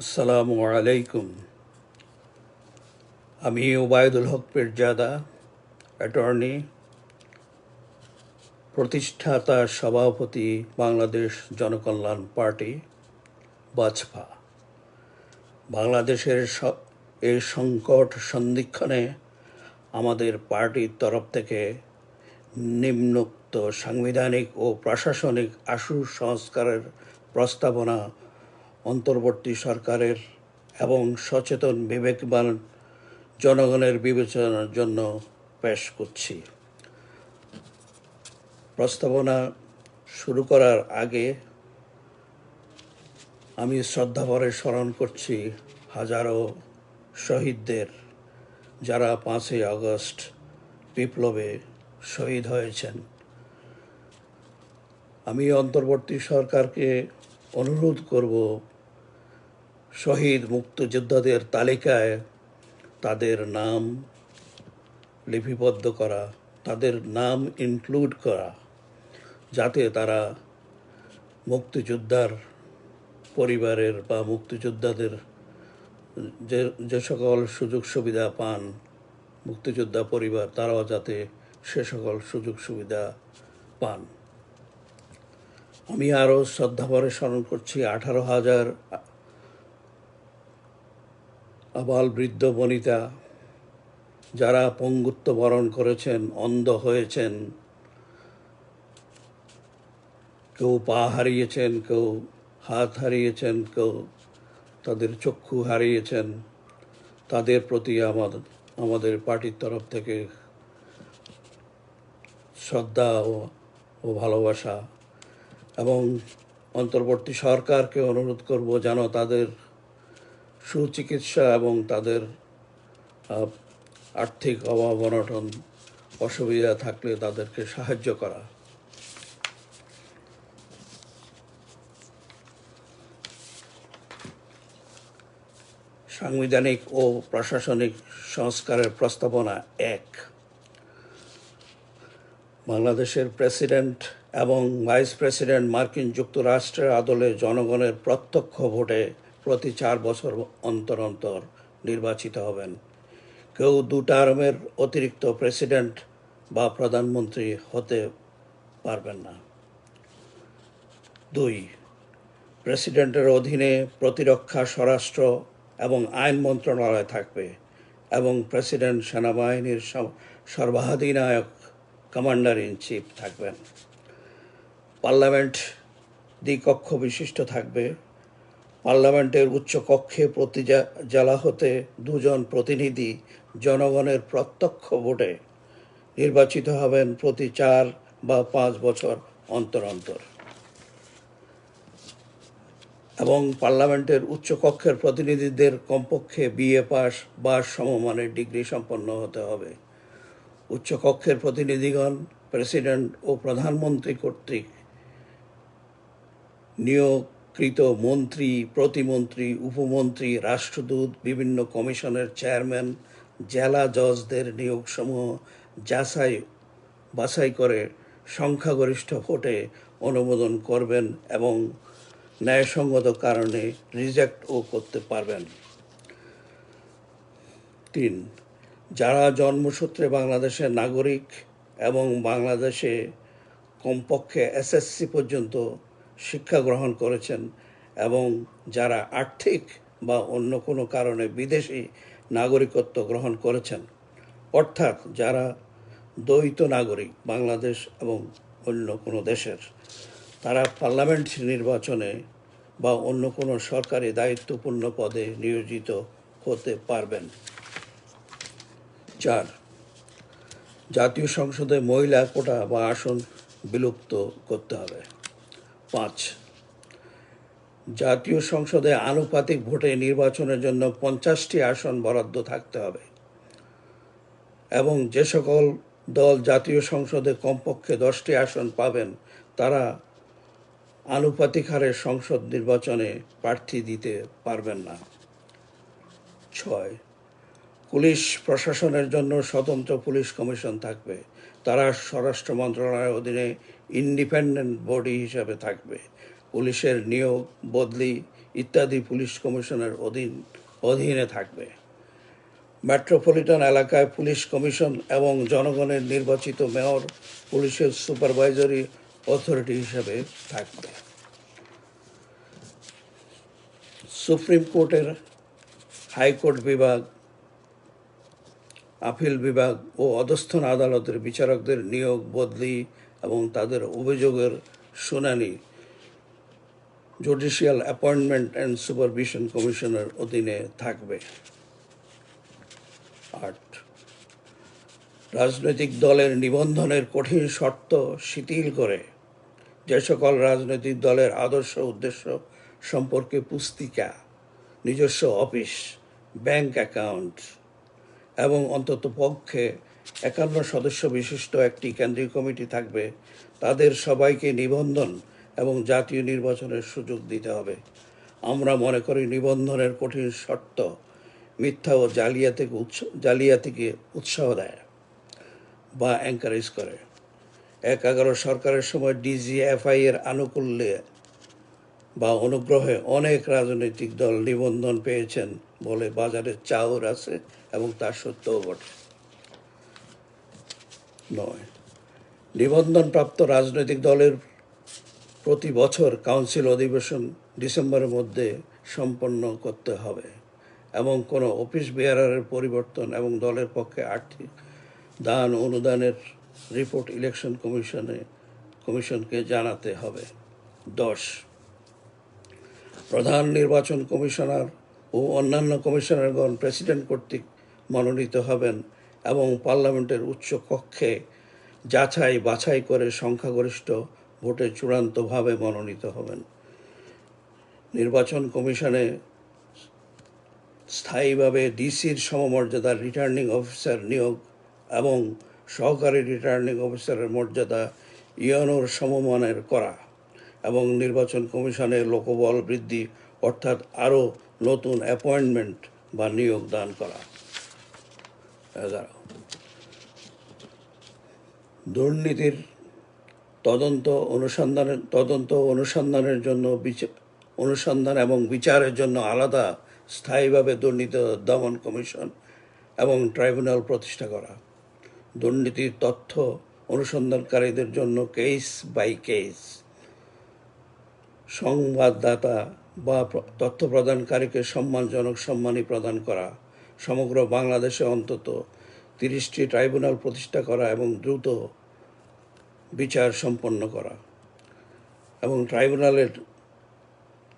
আসসালামু আলাইকুম। আমি ওবায়দুল হক পিরজাদা অ্যাটর্নি প্রতিষ্ঠাতা সভাপতি বাংলাদেশ জনকল্যাণ পার্টি, বাজপা। বাংলাদেশের এই সংকট সন্ধিক্ষণে আমাদের পার্টির তরফ থেকে নিম্নোক্ত সাংবিধানিক ও প্রশাসনিক আশু সংস্কারের প্রস্তাবনা অন্তর্বর্তী সরকারের এবং সচেতন, বিবেকবান জনগণের বিবেচনার জন্য পেশ করছি। প্রস্তাবনা শুরু করার আগে আমি শ্রদ্ধাভরে স্মরণ করছি হাজারো শহীদদের যারা পাঁচই আগস্ট বিপ্লবে শহীদ হয়েছেন। আমি অন্তর্বর্তী সরকারকে অনুরোধ করব শহীদ মুক্তিযোদ্ধাদের তালিকায় তাদের নাম লিপিবদ্ধ করা, তাদের নাম ইনক্লুড করা, যাতে তারা মুক্তিযোদ্ধার পরিবারের বা মুক্তিযোদ্ধাদের যে যে সকল সুযোগ সুবিধা পান মুক্তিযোদ্ধা পরিবার, তারাও যাতে সে সকল সুযোগ সুবিধা পান। আমি আরও শ্রদ্ধাভরে স্মরণ করছি, আঠারো হাজার আবাল বৃদ্ধ বনিতা, যারা পঙ্গুত্ব বরণ করেছেন, অন্ধ হয়েছেন, কেউ পা হারিয়েছেন, কেউ হাত হারিয়েছেন, কেউ তাদের চক্ষু হারিয়েছেন, তাদের প্রতি আমাদের আমাদের পার্টির তরফ থেকে শ্রদ্ধা ও ভালোবাসা এবং অন্তর্বর্তী সরকারকে অনুরোধ করব যেন তাদের সুচিকিৎসা এবং তাদের আর্থিক অভাব, অনটন, অসুবিধা থাকলে তাদেরকে সাহায্য করা। সাংবিধানিক ও প্রশাসনিক সংস্কারের প্রস্তাবনা এক। বাংলাদেশের প্রেসিডেন্ট এবং ভাইস প্রেসিডেন্ট মার্কিন যুক্তরাষ্ট্রের আদলে জনগণের প্রত্যক্ষ ভোটে প্রতি চার বছর অন্তর অন্তর নির্বাচিত হবেন। কেউ দু টার্মের অতিরিক্ত প্রেসিডেন্ট বা প্রধানমন্ত্রী হতে পারবেন না। দুই, প্রেসিডেন্টের অধীনে প্রতিরক্ষা, স্বরাষ্ট্র এবং আইন মন্ত্রণালয় থাকবে এবং প্রেসিডেন্ট সেনাবাহিনীর সর্বাধিনায়ক কমান্ডার ইন চিফ থাকবেন। পার্লামেন্ট দ্বিকক্ষ বিশিষ্ট থাকবে। পার্লামেন্টের উচ্চ কক্ষে প্রতি জেলা হতে দুজন প্রতিনিধি জনগণের প্রত্যক্ষ ভোটে নির্বাচিত হবেন প্রতি চার বা পাঁচ বছর অন্তর অন্তর। এবং পার্লামেন্টের উচ্চকক্ষের প্রতিনিধিদের কমপক্ষে বিএ পাস বা সমমানের ডিগ্রি সম্পন্ন হতে হবে। উচ্চকক্ষের প্রতিনিধিগণ, প্রেসিডেন্ট ও প্রধানমন্ত্রী কর্তৃক নিয়োগকৃত মন্ত্রী, প্রতিমন্ত্রী, উপমন্ত্রী, রাষ্ট্রদূত, বিভিন্ন কমিশনের চেয়ারম্যান, জেলা জজদের নিয়োগসমূহ যাচাই বাছাই করে সংখ্যাগরিষ্ঠ ভোটে অনুমোদন করবেন এবং ন্যায়সঙ্গত কারণে রিজেক্টও করতে পারবেন। তিন, যারা জন্মসূত্রে বাংলাদেশের নাগরিক এবং বাংলাদেশে কমপক্ষে এসএসসি পর্যন্ত শিক্ষা গ্রহণ করেছেন এবং যারা আর্থিক বা অন্য কোনো কারণে বিদেশি নাগরিকত্ব গ্রহণ করেছেন, অর্থাৎ যারা দ্বৈত নাগরিক বাংলাদেশ এবং অন্য কোনো দেশের, তারা পার্লামেন্ট নির্বাচনে বা অন্য কোনো সরকারি দায়িত্বপূর্ণ পদে নিয়োজিত হতে পারবেন। চার, জাতীয় সংসদে মহিলা কোটা বা আসন বিলুপ্ত করতে হবে। পাঁচ। জাতীয় সংসদে আনুপাতিক ভোটে নির্বাচনের জন্য পঞ্চাশটি আসন বরাদ্দ থাকতে হবে। এবং যে সকল দল জাতীয় সংসদে কমপক্ষে দশটি আসন পাবেন, তারা আনুপাতিক হারে সংসদ নির্বাচনে প্রার্থী দিতে পারবেন না। ছয়। পুলিশ প্রশাসনের জন্য স্বতন্ত্র পুলিশ কমিশন থাকবে। তারা স্বরাষ্ট্র মন্ত্রণালয়ের অধীনে ইন্ডিপেন্ডেন্ট বডি হিসাবে থাকবে। পুলিশের নিয়োগ, বদলি ইত্যাদি পুলিশ কমিশনের অধীন, অধীনে থাকবে। মেট্রোপলিটন এলাকায় পুলিশ কমিশন এবং জনগণের নির্বাচিত মেয়র, পুলিশের সুপারভাইজারি অথরিটি হিসেবে থাকবে। সুপ্রিম কোর্টের হাইকোর্ট বিভাগ, আপিল বিভাগ ও অধস্থন আদালতের বিচারকদের নিয়োগ, বদলি এবং তাদের অভিযোগের শুনানি জুডিশিয়াল অ্যাপয়েন্টমেন্ট অ্যান্ড সুপারভিশন কমিশনের অধীনে থাকবে। আট, রাজনৈতিক দলের নিবন্ধনের কঠিন শর্ত শিথিল করে। যে সকল রাজনৈতিক দলের আদর্শ উদ্দেশ্য সম্পর্কে পুস্তিকা, নিজস্ব অফিস, ব্যাংক অ্যাকাউন্ট এবং অন্তত পক্ষে একান্ন সদস্য বিশিষ্ট একটি কেন্দ্রীয় কমিটি থাকবে। তাদের সবাইকে নিবন্ধন এবং জাতীয় নির্বাচনের সুযোগ দিতে হবে। আমরা মনে করি নিবন্ধনের কঠিন শর্ত মিথ্যা ও জালিয়াতিকে উৎস, জালিয়াতিকে উৎসাহ দেয় বা এনকারেজ করে। এক এগারো সরকারের সময় ডিজিএফআই এর আনুকূল্যে বা অনুগ্রহে অনেক রাজনৈতিক দল নিবন্ধন পেয়েছেন বলে বাজারে চাউর আছে এবং তার সত্যও বটে। নয়। নিবন্ধনপ্রাপ্ত রাজনৈতিক দলের প্রতি বছর কাউন্সিল অধিবেশন ডিসেম্বরের মধ্যে সম্পন্ন করতে হবে এবং কোনো অফিস বেয়ারারের পরিবর্তন এবং দলের পক্ষে আর্থিক দান অনুদানের রিপোর্ট ইলেকশন কমিশনে, কমিশনকে জানাতে হবে। দশ, প্রধান নির্বাচন কমিশনার ও অন্যান্য কমিশনারগণ প্রেসিডেন্ট কর্তৃক মনোনীত হবেন এবং পার্লামেন্টের উচ্চ কক্ষে যাচাই বাছাই করে সংখ্যাগরিষ্ঠ ভোটে চূড়ান্তভাবে মনোনীত হবেন। নির্বাচন কমিশনে স্থায়ীভাবে ডিসির সমমর্যাদার রিটার্নিং অফিসার নিয়োগ এবং সহকারী রিটার্নিং অফিসারের মর্যাদা ইয়নোর সমমানের করা এবং নির্বাচন কমিশনে লোকবল বৃদ্ধি অর্থাৎ আরও নতুন অ্যাপয়েন্টমেন্ট বা নিয়োগ দান করা। দুর্নীতির তদন্ত অনুসন্ধানের তদন্ত অনুসন্ধানের জন্য অনুসন্ধান এবং বিচারের জন্য আলাদা স্থায়ীভাবে দুর্নীতি দমন কমিশন এবং ট্রাইব্যুনাল প্রতিষ্ঠা করা। দুর্নীতির তথ্য অনুসন্ধানকারীদের জন্য কেস বাই কেস। সংবাদদাতা বা তথ্য প্রদানকারীকে সম্মানজনক সম্মানী প্রদান করা। সমগ্র বাংলাদেশে অন্তত তিরিশটি ট্রাইব্যুনাল প্রতিষ্ঠা করা এবং দ্রুত বিচার সম্পন্ন করা এবং ট্রাইব্যুনালের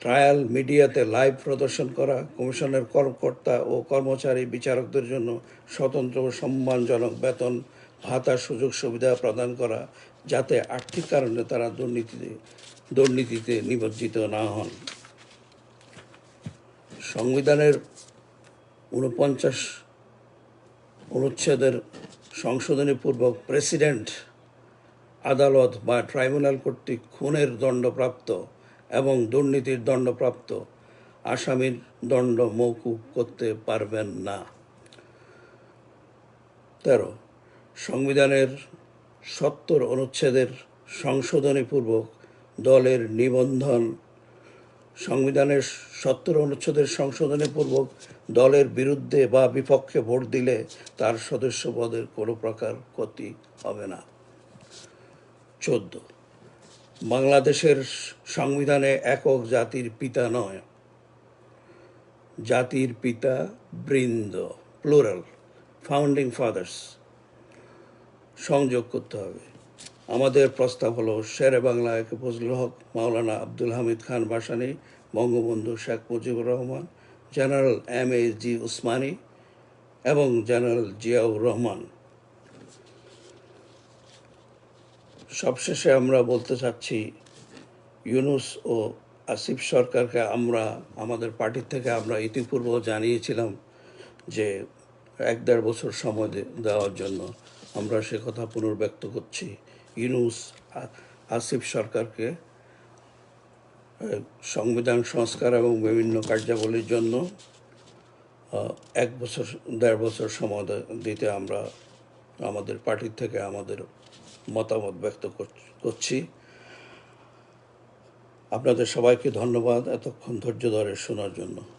ট্রায়াল মিডিয়াতে লাইভ প্রদর্শন করা, কমিশনের কর্মকর্তা ও কর্মচারী বিচারকদের জন্য স্বতন্ত্র ও সম্মানজনক বেতন, ভাতা, সুযোগ সুবিধা প্রদান করা যাতে আর্থিক কারণে তারা দুর্নীতিতে দুর্নীতিতে নিমজ্জিত না হন। সংবিধানের উনপঞ্চাশ অনুচ্ছেদের সংশোধনীপূর্বক প্রেসিডেন্ট আদালত বা ট্রাইব্যুনাল কর্তৃক খুনের দণ্ডপ্রাপ্ত এবং দুর্নীতির দণ্ডপ্রাপ্ত আসামির দণ্ড মৌকুব করতে পারবেন না। তেরো, সংবিধানের সত্তর অনুচ্ছেদের সংশোধনীপূর্বক দলের নিবন্ধন সংবিধানের সত্তর অনুচ্ছেদের সংশোধনীপূর্বক দলের বিরুদ্ধে বা বিপক্ষে ভোট দিলে তার সদস্য পদের কোনো প্রকার ক্ষতি হবে না। চোদ্দ। বাংলাদেশের সংবিধানে একক জাতির পিতা নয়। জাতির পিতা বৃন্দ, প্লুরাল, ফাউন্ডিং ফাদার্স। সংযোগ করতে হবে। আমাদের প্রস্তাব হলো Shere Bangla A K Fazlul Haque, Maulana Abdul Hamid Khan Bhasani, Bangabandhu Sheikh Mujibur Rahman, general M A G Osmani এবং জেনারেল জিয়াউর রহমান। সবশেষে আমরা বলতে চাচ্ছি, ইউনুস ও আসিফ সরকারকে আমরা, আমাদের পার্টির থেকে আমরা ইতিপূর্ব জানিয়েছিলাম যে এক দেড় বছর সময় দেওয়ার জন্য আমরা সে কথা পুনর্ব্যক্ত করছি। ইউনুস আসিফ সরকারকে সংবিধান সংস্কার এবং বিভিন্ন কার্যাবলীর জন্য এক বছর, দেড় বছর সময় দিতে আমরা আমাদের পার্টির থেকে আমাদের মতামত ব্যক্ত কর- করছি। আপনাদের সবাইকে ধন্যবাদ এতক্ষণ ধৈর্য ধরে শোনার জন্য।